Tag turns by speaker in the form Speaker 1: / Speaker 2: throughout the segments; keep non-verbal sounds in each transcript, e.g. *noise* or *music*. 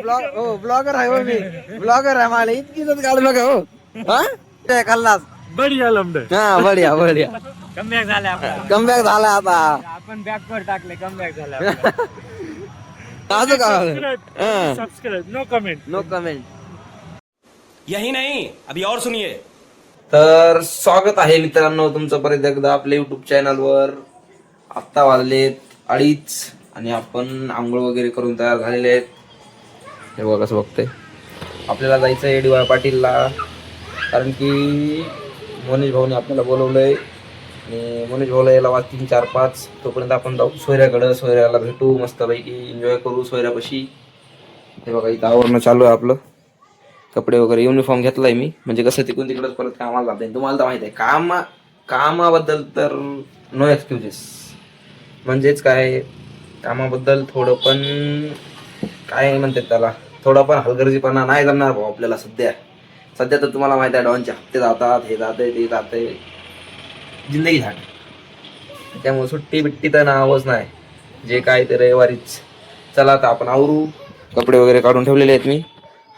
Speaker 1: Blog हो blogger आहे हो मी. ब्लॉगर आहे मला इतकी इज्जत काढू नका हो. हा? ते खाल्लास
Speaker 2: बढिया लमड.
Speaker 1: हा बढिया बढिया.
Speaker 2: कमबॅक झाले आपला.
Speaker 1: कमबॅक झाला आता.
Speaker 2: आपण बॅक वर टाकले कमबॅक झाले *laughs*
Speaker 1: का?
Speaker 2: Subscribe no comment
Speaker 1: no comment
Speaker 3: यही नहीं अभी और सुनिए.
Speaker 1: तर स्वागत आहे मित्रांनो तुमचं परत एकदा आपल्या युट्यूब चॅनलवर आत्ता वाजलेत अडीच आणि आपण आंघोळ वगैरे करून तयार झालेले आहेत. हे बघा कसं बघते आपल्याला जायचं आहे डी वाय पाटीलला. कारण की मनीष भाऊने आपल्याला बोलवलंय. आणि मनोज भाऊला यायला वाज तीन चार पाच. तोपर्यंत आपण जाऊ सोयऱ्याकडं. सोयऱ्याला भेटू मस्तपैकी एन्जॉय करू सोयऱ्यापाशी. हे बघा इथं आवरणं चालू आहे आपलं. कपडे वगैरे युनिफॉर्म घेतलाय मी. म्हणजे कसं तिकडून तिकडंच परत कामाला जाता तुम्हाला तर माहीत आहे कामा कामाबद्दल तर नो एक्सक्युजेस म्हणजेच काय कामाबद्दल थोडं पण काय म्हणतात त्याला? थोडा पण हलगर्जीपणा नाही जमणार भाऊ आपल्याला सध्या. सध्या तर तुम्हाला माहिती आहे डॉनचे हप्ते जातात हे जाते ते जाते जिंदगी झाट त्यामुळे सुट्टी बिट्टी तर नावच नाही. जे काय ते रविवारीच. चला आता आपण आवरू. कपडे वगैरे काढून ठेवलेले आहेत मी.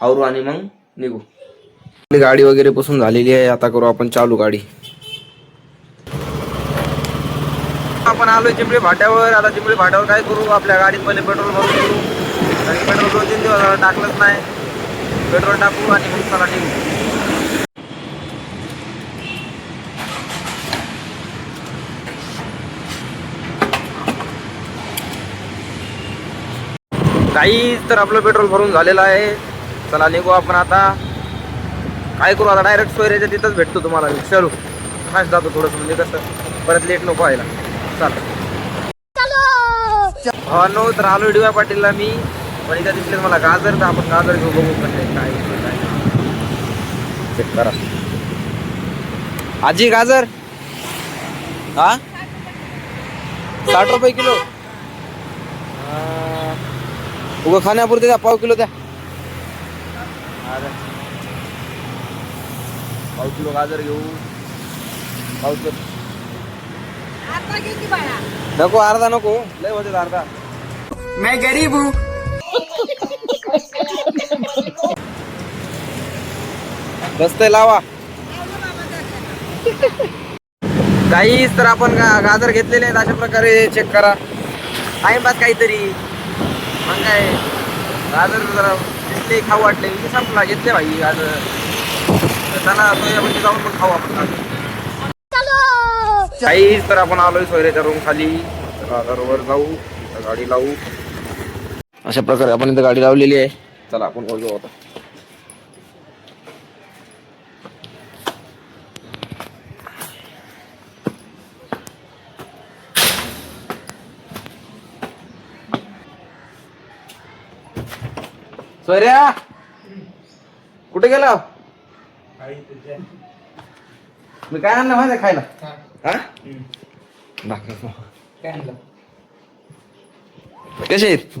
Speaker 1: आवरू आणि मग निघू. आपली गाडी वगैरे पुसून झालेली आहे. आता करू आपण चालू गाडी. आपण आलोय चिंपळी फाट्यावर. आता चिंपळी फाट्यावर काय करू? आपल्या गाडीत पहिले पेट्रोल भरून करू कारण पेट्रोल दोन तीन दिवस टाकलंच नाही. पेट्रोल टाकू आणि मग चला निघू काहीच तर आपलं पेट्रोल भरून झालेलं आहे. चला निघू आपण आता. काय करू आता? डायरेक्ट सोयऱ्याच्या तिथंच भेटतो तुम्हाला चलू. फास्ट जातो थोडंसं म्हणजे कसं? परत लेट नको व्हायला. चाल. भावांनो तर आलो डी वाय पाटीलला मी. पण इथं दिसले मला गाजर तर आपण गाजर घेऊ बघू कसे काय इथे काय चेक करा। आजी गाजर? हा? साठ रुपये किलो। उगं खाण्यापुरते द्या पाव किलो द्या पाव किलो गाजर घेऊ। पाव किलो। नको अर्धा नको। लय होते अर्धा
Speaker 3: मैं गरीब हूँ।
Speaker 1: बसतंय लावा. काहीच तर आपण गाजर घेतलेले आहेत अशा प्रकारे चेक करा. टाइमपास काहीतरी. मग काय? गाजर जरा दिसले खाऊ वाटले. की संपला घेतले भाई गाजर. चला सोयामध्ये जाऊन पण खाऊ आपण गाजर. काहीच तर आपण आलोय सोयऱ्याच्या रूम खाली. चला आता वर जाऊ गाडी लावू. अशा प्रकारे आपण इथं गाडी लावलेली आहे चला आपण वर जाऊ आता सोयऱ्या कुठे गेला मी काय आणलं माहिती खायला हा? दाखव. कसे आहेत?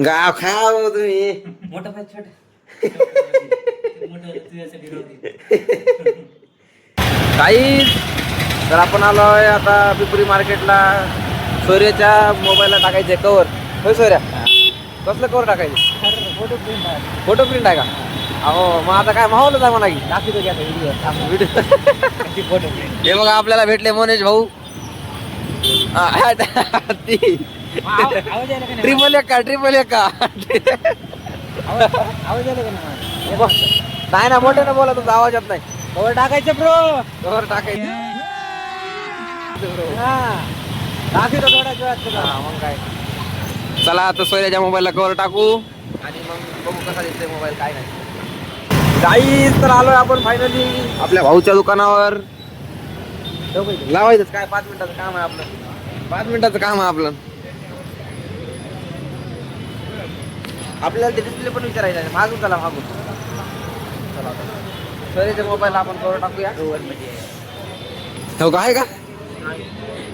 Speaker 1: गाव खाव तुम्ही. काही तर आपण आलोय आता पिपरी मार्केटला. सोयऱ्याच्या मोबाईलला टाकायचे कवर होय सोयऱ्या कसलं कवर टाकायचे? फोटो प्रिंट आहे. फोटो प्रिंट आहे का? अहो मग आता काय माहोलच आहे म्हणा की. व्हिडिओ *laughs* हे बघा आपल्याला भेटले मोनेश भाऊ. हा, ट्रिपल एक का ट्रिपल एक का नाही? ना मोठे ना बोला तुमचा आवाज येत नाही.
Speaker 2: टाकायचं ब्रो
Speaker 1: कवर टाकायचं. हा, मग काय? चला आता सोयऱ्याच्या मोबाईलला कवर टाकू. आणि मग बघू कसा दिसतोय मोबाईल काय नाही. काहीच तर आलोय आपण फायनली आपल्या भाऊच्या दुकानावर. लावायचं काय पाच मिनिटाचं काम आहे आपलं. पाच मिनिटाचं काम आहे आपलं. आपल्याला ते डिस्प्ले पण विचारायचं आहे. मागून चला मागून. चला आता. सोयऱ्याच्या मोबाईलला आपण कवर टाकूया. हो का? आहे का?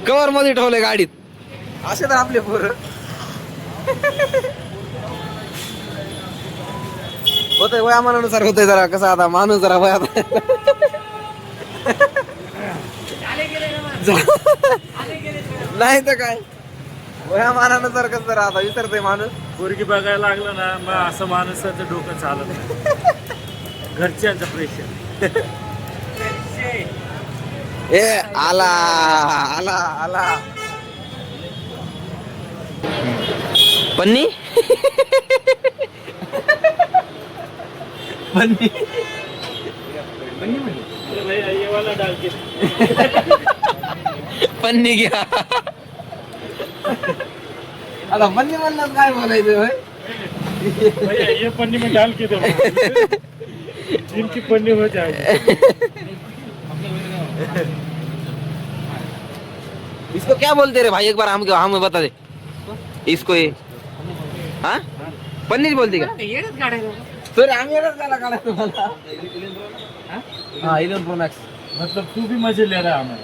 Speaker 1: कवर मध्ये ठेवलंय गाडीत. असे तर आपले पोरं. होतंय वयामानानुसार होतंय जरा. कसं आता माणूस जरा वयात नाही तर काय वया मानानुसार कसं राहता विसरतोय माणूस
Speaker 2: पोरगी बघायला लागलं ना मग असं माणसाचं डोकं चालत नाही घरच्यांचं प्रेशर
Speaker 1: ए आला आला आला पन्नी पन्नी पन्नी घ्या आता पन्नी म्हणलं काय बोलायचं होय
Speaker 2: भैया ये पन्नी में डाल के दो। जिनकी पन्नी हो जाएगी।
Speaker 1: इसको क्या बोलते रे भाई? एक बार हम हमें बता दे। इसको ये। हाँ? पन्नीर बोलते का सर आम्ही येणार त्याला काढायला तुम्हाला हा इलेवन प्रो मॅक्स।
Speaker 2: मतलब तू भी मज़े ले रहा है हमें।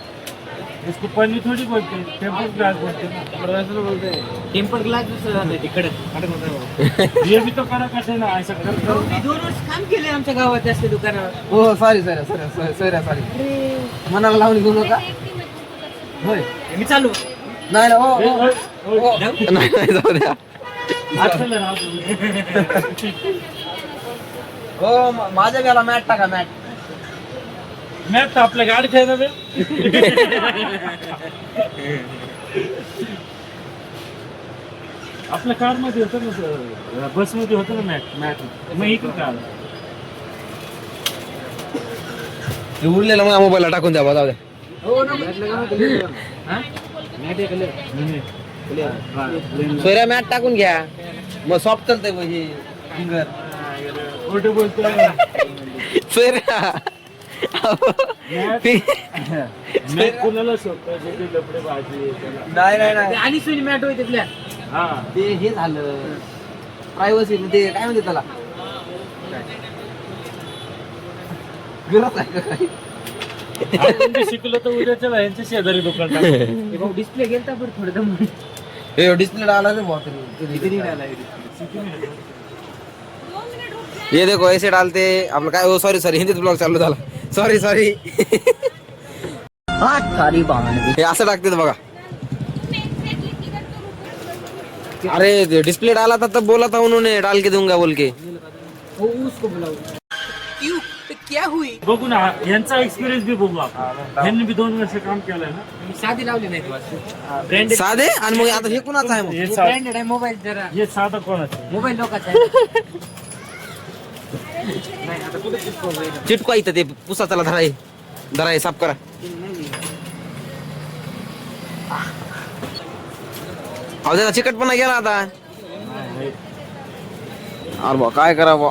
Speaker 2: इसको पन्नी थोड़ी बोलते टेम्पल ग्लास बोलते ना
Speaker 4: टेम्पर ग्लास दुसरं झालं तिकडे
Speaker 2: ये भी तो करा कसे ना ऐसा कर कर
Speaker 4: मी दोन वर्ष काम केले आमच्या गावात जास्त दुकानावर
Speaker 1: हो sorry sorry sorry sorry sorry मनाला लावून घेऊ नका. होय.
Speaker 4: मी चालू.
Speaker 1: नाही ना हो हो. नाही नाही जाऊ द्या. हो *laughs* माझ्या गाला मॅट टाका मॅट.
Speaker 2: मॅप आपल्या ना बे आपल्या कारमध्ये होतं ना बसमध्ये होतं ना मॅट मॅट मग इकडे आलं?
Speaker 1: उरलेलं मग मोबाईलला टाकून द्या बा, जाऊ द्या. सोयऱ्या मॅट टाकून घ्या. मग सॉफ्ट चालतंय म्हणजे फिंगर
Speaker 2: खोटं
Speaker 1: सोयऱ्या *laughs* नाही नाही नाही.
Speaker 4: आणि सोनी मॅट होय तिथल्या.
Speaker 2: हा.
Speaker 1: ते हे झालं. प्रायव्हसी ते काय म्हणते त्याला? गरज आहे का काही?
Speaker 2: आपण ते शिकलो तर उद्या चला यांच्या शेजारी दुकान.
Speaker 4: डिस्प्ले *laughs* गेलता पण थोडं दम.
Speaker 1: हे डिस्प्ले आला रे बहुत ये देखो ऐसे डालते आपलं काय हो सॉरी सॉरी हिंदीत ब्लॉग चालू झाला. सॉरी सॉरी हे। असं टाकते बघा अरे डिस्प्ले डाला था तब बोला था उन्होंने डाल के दूँगा बोल के।
Speaker 4: हो उसको बुलाओ। क्यों? क्या हुई?
Speaker 2: बघू ना यांचा एक्सपिरियन्स बी बघू आपण यांनी बी दोन वर्ष काम केलंय ना।
Speaker 4: साधी लावली नाही ब्रँडेड
Speaker 1: साधे? आणि मग आता हे कुणाचं आहे मग?
Speaker 2: हे
Speaker 4: ब्रँडेड आहे मोबाईल जरा.
Speaker 2: हे साधा कोणाचं
Speaker 4: मोबाईल लोकांचा
Speaker 1: चिटका इथं ते पुसाचाला धराय धराय साफ करा. अहो त्याचा चिकटपणा गेला आता. अरे बा काय करा बा.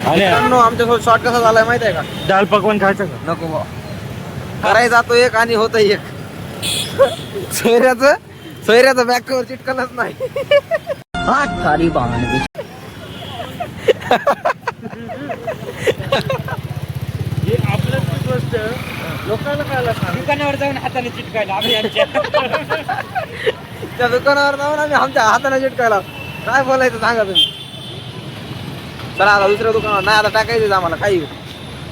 Speaker 2: आणि
Speaker 1: आमच्या शॉर्ट कसा झालाय माहीत आहे का?
Speaker 2: दाल पकवान खायचं का?
Speaker 1: नको बा. करायचा जातो एक आणि होत एक. सोयऱ्याचं सोयऱ्याचं बॅक कवर चिटकलच नाही.
Speaker 2: हे आपल्याच ती गोष्ट लोकांना काय लागणार
Speaker 4: दुकानावर जाऊन हाताने चिटकायला आम्ही आमच्या
Speaker 1: त्या दुकानावर जाऊन आम्ही आमच्या हाताने चिटकायला काय बोलायचं सांगा तुम्ही चला आता दुसऱ्या दुकानावर नाही आता टाकायचं आम्हाला काही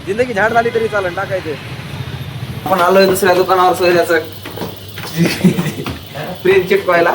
Speaker 1: जिंदगी झाड झाली तरी चालेल टाकायचं आपण आलोय दुसऱ्या दुकानावर सोयऱ्याचं प्रिंट चिटकवायला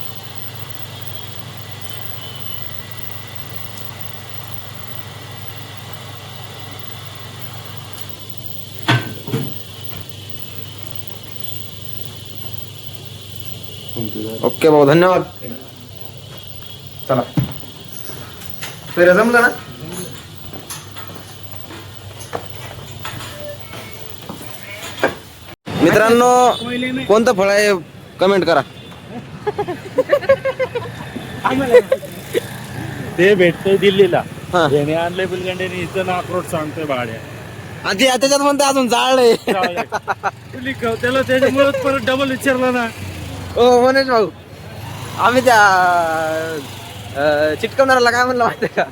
Speaker 1: ओके भाऊ धन्यवाद. चला. फेऱ्या जमलं ना? मित्रांनो कोणतं फळ आहे? कमेंट करा.
Speaker 2: ते भेटतंय दिल्लीला.
Speaker 1: हा.
Speaker 2: याने आणलंय बुलगंड्याने इथं ना अक्रोड सांगतोय भाड्या
Speaker 1: आणि ते- त्याच्यात म्हणते अजून
Speaker 2: तुली क- त्याला त्याच्यामुळे परत डबल विचारलं ना.
Speaker 1: ओ मनेश भाऊ आम्ही त्या अं, चिटकवणाऱ्याला काय म्हणलं माहितीये का?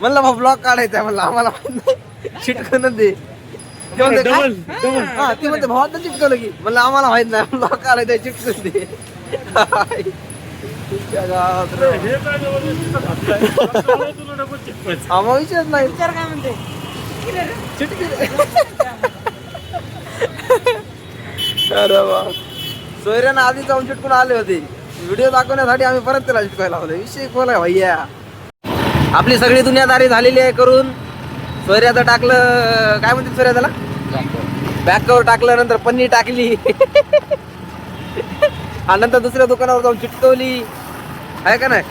Speaker 1: म्हणलं मग ब्लॉक काढायचा म्हणलं आम्हाला माहीत चिटकवून दे. ते म्हणते, हा ते म्हणते भावात चिटकवलं की. म्हणलं आम्हाला माहीत नाही ब्लॉक काढायचं चिटकून दे. आम्हाला विषयच नाही.
Speaker 4: विचार काय म्हणते?
Speaker 1: अरे वा सोयऱ्यानं आधी जाऊन चिटकून आले होते. व्हिडिओ दाखवण्यासाठी आम्ही परत त्याला चिटकायला लावले. विषय खोला भैया. आपली सगळी दुनियादारी झालेली आहे करून सोयऱ्याचं टाकलं काय म्हणते सोयऱ्या त्याला बॅक कवर टाकलं नंतर पन्नी टाकली. आणि नंतर दुसऱ्या दुकानावर जाऊन चिटकवली. आहे का नाही?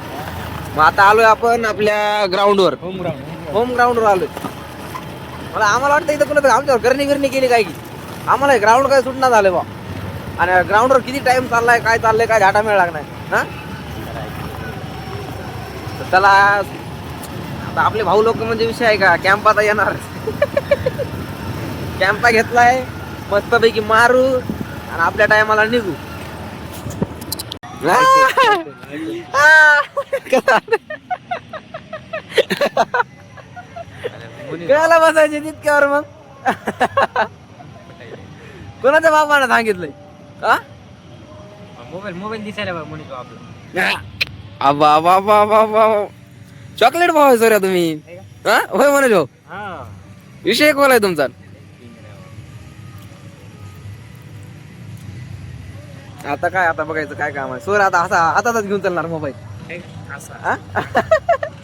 Speaker 1: मग आता आलोय आपण आपल्या ग्राउंडवर होम ग्राउंडवर आलोय. मला आम्हाला वाटतं इथं कुठं आमच्यावर करणी बिरणी केली काय की? आम्हाला ग्राउंड काय सुटणार झालं बा आणि ग्राउंडवर किती टाइम चाललाय काय चाललंय काय झाटा मिळ लागणार हा? त्याला आता आपले भाऊ लोक म्हणजे विषय आहे का? कॅम्प आता येणार. कॅम्पा घेतलाय मस्तपैकी मारू आणि आपल्या टायमाला निघू. कळायला बसायचे तितक्यावर मग. कोणाच्या बापानं सांगितलंय?
Speaker 4: मोबाईल मोबाईल दिसायला बघ म्हणतो आपलं.
Speaker 1: आबा बाबा बाबा चॉकलेट भाव आहे सर तुम्ही. हा होय मनोज भाऊ
Speaker 2: हा.
Speaker 1: विषय कोण आहे तुमचा? आता काय आता बघायचं काय काम आहे. सोर आता असा हातातच घेऊन चालणार मोबाईल.
Speaker 2: असं.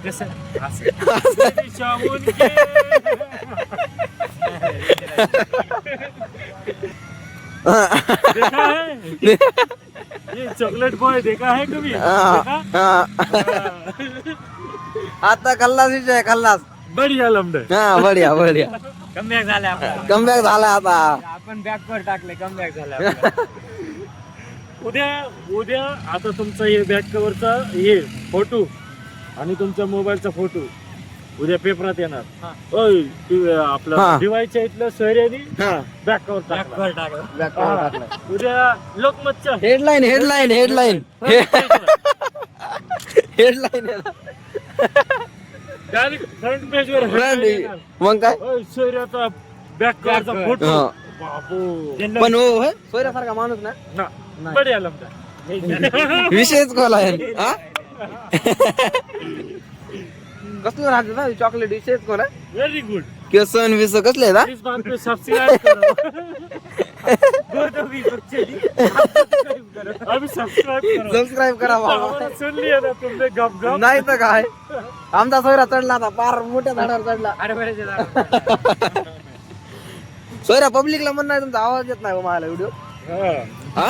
Speaker 2: *laughs* देखा है? *laughs* ये चॉकलेट बॉय देखा है कभी?
Speaker 1: हा,
Speaker 2: देखा?
Speaker 1: हा. आता खल्लास विषय खल्लास।
Speaker 2: बढ़िया लमडे
Speaker 1: हा। बढिया बढिया।
Speaker 4: कमबॅक झाला आपला.
Speaker 1: कमबॅक झाला आता.
Speaker 4: आपण बॅक वर टाकले कमबॅक झाला *laughs*
Speaker 2: उद्या उद्या आता तुमचा हे बॅक कव्हरचा हे फोटो आणि तुमच्या मोबाईलचा फोटो उद्या पेपरात येणार. ओय तू, आपलं
Speaker 1: हा.
Speaker 2: दिवाळीच्या इथलं शहराने
Speaker 1: हा.
Speaker 2: बॅक कव्हर
Speaker 4: बॅक
Speaker 2: टाकला. उद्या लोकमतच्या.
Speaker 1: Headline headline headline headline
Speaker 2: direct front page वर येणार.
Speaker 1: मग काय?
Speaker 2: ओय, शहराचा बॅक कव्हरचा
Speaker 4: cover.
Speaker 2: फोटो
Speaker 1: हा.
Speaker 2: बापू.
Speaker 1: पण हो होय? सोयऱ्यासारखा माणूस ना?
Speaker 2: ना. बढिया लमडा
Speaker 1: विषयच खोल आहे. हा? *laughs* कसलं राहते ना? चॉकलेट खोल आहे
Speaker 2: व्हेरी गुड
Speaker 1: केसन विस कसले आहेत,
Speaker 2: इस बात पे सब्सक्राइब करो. अभी सब्सक्राइब करो.
Speaker 1: सबस्क्राईब करा बाबा.
Speaker 2: आम्हाला सुन लिया ना तुमने गप गप.
Speaker 1: नाही तर काय? आमचा सोयरा चढला आता पार मोठ्या झाडावर चढला.
Speaker 4: अरे बरे *laughs*
Speaker 1: सोयरा पब्लिकला म्हणणं आहे तुमचा आवाज येत नाही हो मला व्हिडिओ
Speaker 2: हाँ,
Speaker 1: हा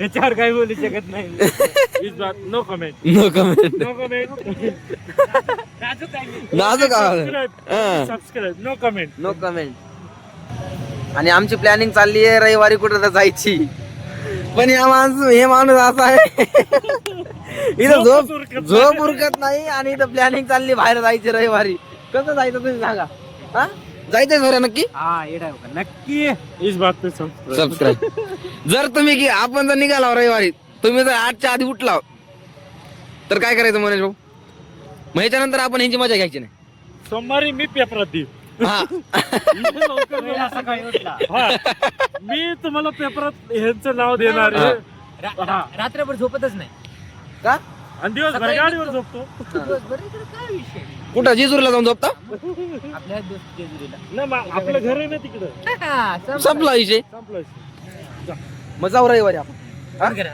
Speaker 4: याच्यावर काही बोलू शकत नाही.
Speaker 2: No comment
Speaker 1: no comment
Speaker 2: no comment
Speaker 1: नाजूक आवाज हा.
Speaker 2: Subscribe no comment
Speaker 1: no comment आणि आमची प्लॅनिंग चालली आहे रविवारी कुठं तर जायची. पण या माणूस हे माणूस असा आहे. इथं झोप झोप उरकत नाही. आणि इथं प्लॅनिंग चालली बाहेर जायची रविवारी. कसं जायचं तुम्ही सांगा. हा? जायचंय सोऱ्या नक्की?
Speaker 4: हा येडा का? नक्की.
Speaker 2: इस बात पे सब्सक्राइब
Speaker 1: सबस्क्राईब जर तुम्ही की आपण जर निघाला रविवारी तुम्ही जर आठच्या आधी उठला तर काय करायचं मनोज भाऊ? मग ह्याच्यानंतर आपण ह्यांची मजा घ्यायची नाही.
Speaker 2: सोमवारी मी पेपरात देईन.
Speaker 1: हा.
Speaker 2: इथे लवकर
Speaker 4: पहिला सकाळी उठला
Speaker 2: हा. मी तुम्हाला पेपरात ह्यांचं नाव देणार आहे.
Speaker 4: रा-. रात्रभर झोपतच नाही.
Speaker 1: का?
Speaker 2: आणि दिवसभर गाडीवर झोपतो.
Speaker 4: दिवसभर इकडे काय विषय
Speaker 1: कुठं? जिजूरला जाऊन झोपता?
Speaker 4: आपल्या दोस्त जेजुरीला.
Speaker 2: ना मा- आपलं घर आहे ना तिकडं.
Speaker 4: हा, संपलं.
Speaker 1: संपला विषय.
Speaker 2: संपलं.
Speaker 1: मग जाऊ रविवारी आपण.
Speaker 4: बंद करा.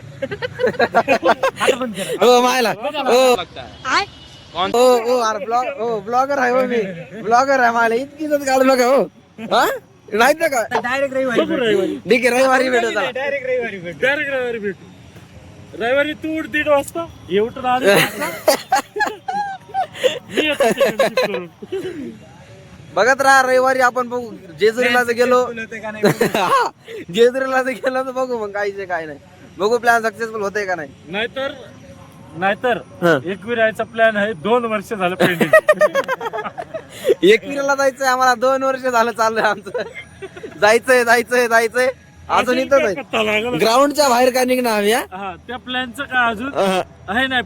Speaker 4: आता बंद करा.
Speaker 1: हो मायला. हो. हो अरे ब्लॉग हो ब्लॉगर आहे हो मी. ब्लॉगर आहे मला इतकी इज्जत काढू नका हो. हा? नाही का?
Speaker 4: डायरेक्ट रविवारी
Speaker 2: बघू रविवारी.
Speaker 1: ठीक आहे रविवारी भेटू चला.
Speaker 4: डायरेक्ट रविवारी भेट.
Speaker 2: डायरेक्ट रविवारी तू उठ दीड वाजता. करून.
Speaker 1: बघत राहा रविवारी आपण बघू. जेजुरीला जर गेलो. हा, *laughs* जेजुरीला जर गेलो तर बघू मग काहीच काय नाही. बघू प्लॅन सक्सेसफुल होतंय का नाही.
Speaker 2: नाहीतर नाहीतर
Speaker 1: हं.
Speaker 2: एकविरायचा प्लॅन आहे दोन वर्ष झालं पेंडिंग *laughs*
Speaker 1: एकविराला जायचंय आम्हाला दोन वर्ष झालं चाललंय आमचं. जायचंय जायचंय जायचंय. अजून इथंच आहे.
Speaker 2: लागला
Speaker 1: ग्राउंडच्या बाहेर काय निघणार आम्ही हा?
Speaker 2: त्या प्लॅनचं काय अजून. आहे नाही.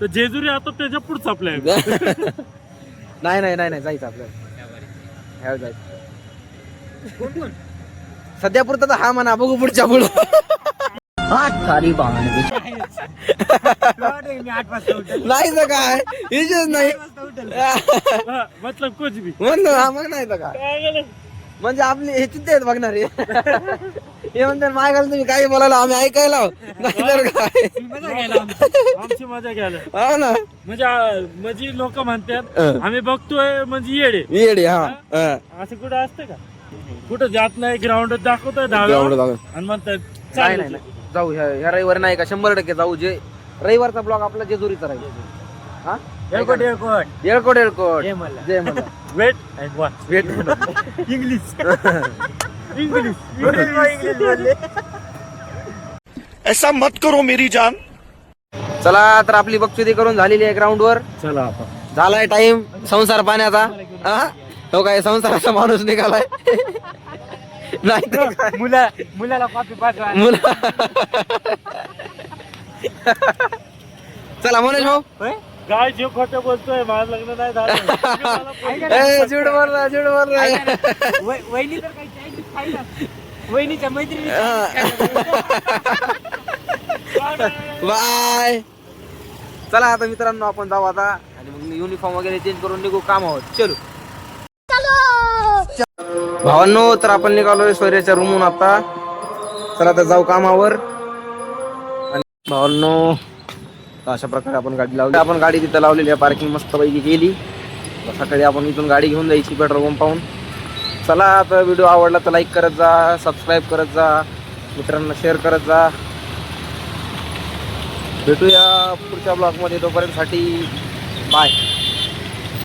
Speaker 2: तर जेजुरी आता त्याच्या पुढचा आपल्या *laughs*
Speaker 1: नाही नाही नाही नाही जायचं आपल्याला. जायचं. सध्या पुरतं तर हा म्हणा बघू पुढच्या पुढं. नाही तर काय? नाही.
Speaker 2: मतलब कुछ भी.
Speaker 1: म्हणलं हा मग नाही तर काय? म्हणजे आपले हे चित्ते आहेत बघणार. हे म्हणते माय घाल तुम्ही काही बोलायला आम्ही ऐकायला आहोत. नाही तर काय?
Speaker 2: आमची मजा घ्यायला.
Speaker 1: हा ना.
Speaker 2: म्हणजे आ, म्हणजे लोक म्हणतात
Speaker 1: हं.
Speaker 2: आम्ही बघतोय म्हणजे येडे.
Speaker 1: येडे हा हा.
Speaker 2: असं कुठं असतं का? कुठं जात नाही ग्राउंड दाखवतोय
Speaker 1: Ground
Speaker 2: दहाव्या
Speaker 1: दाखव-
Speaker 2: आणि म्हणतात
Speaker 1: नाही
Speaker 2: चालेल.
Speaker 1: नाही. जाऊ ह्या ह्या रविवारी नाही का? शंभर टक्के जाऊ जे रविवारचा ब्लॉग आपला जेजुरीचा राहील. हा?
Speaker 2: Airport airport.
Speaker 1: येळकोट येळकोट
Speaker 2: जय मल्हार.
Speaker 1: जय मला
Speaker 2: वेट अँड वॉच
Speaker 1: भेट
Speaker 2: इंग्लिश इंग्लिश इंग्लिश बोलले
Speaker 3: ऐसा मत करो मेरी जान।
Speaker 1: चला तर आपली बक्षुदी करून झालेली आहे ग्राउंड वर.
Speaker 2: चला आपण.
Speaker 1: झालाय टाइम संसार पाण्याचा. हा? तो काय संसाराचा माणूस निघालाय. *laughs* नाही तर काय.
Speaker 2: मुला मुलाला कॉपी पाठवा.
Speaker 1: मुला *laughs* चला मनोज भाऊ.
Speaker 2: काय जे खोटं बोलतोय माझं लग्न नाही झालं.
Speaker 1: रहा झूट बोल रहा
Speaker 4: वहिनी तर काही वहिनीच्या मैत्रिणी *laughs*
Speaker 1: बाय. चला आता मित्रांनो आपण जाऊ आता. आणि मग युनिफॉर्म वगैरे चेंज करून निघू. काम आहोत. चलो. भावांनो तर आपण निघालोय सूर्याच्या रूमहून आता. चला तर जाऊ कामावर. आणि भावांनो तर अशा प्रकारे आपण गाडी लावली. आपण गाडी तिथं लावलेली आहे पार्किंग मस्त पैकी केली सकाळी आपण इथून गाडी घेऊन जायची पेट्रोल पंप पाहून. चला आता व्हिडिओ आवडला तर लाईक करत जा सबस्क्राईब करत जा मित्रांना शेअर करत जा. भेटूया पुढच्या ब्लॉगमध्ये तोपर्यंतसाठी बाय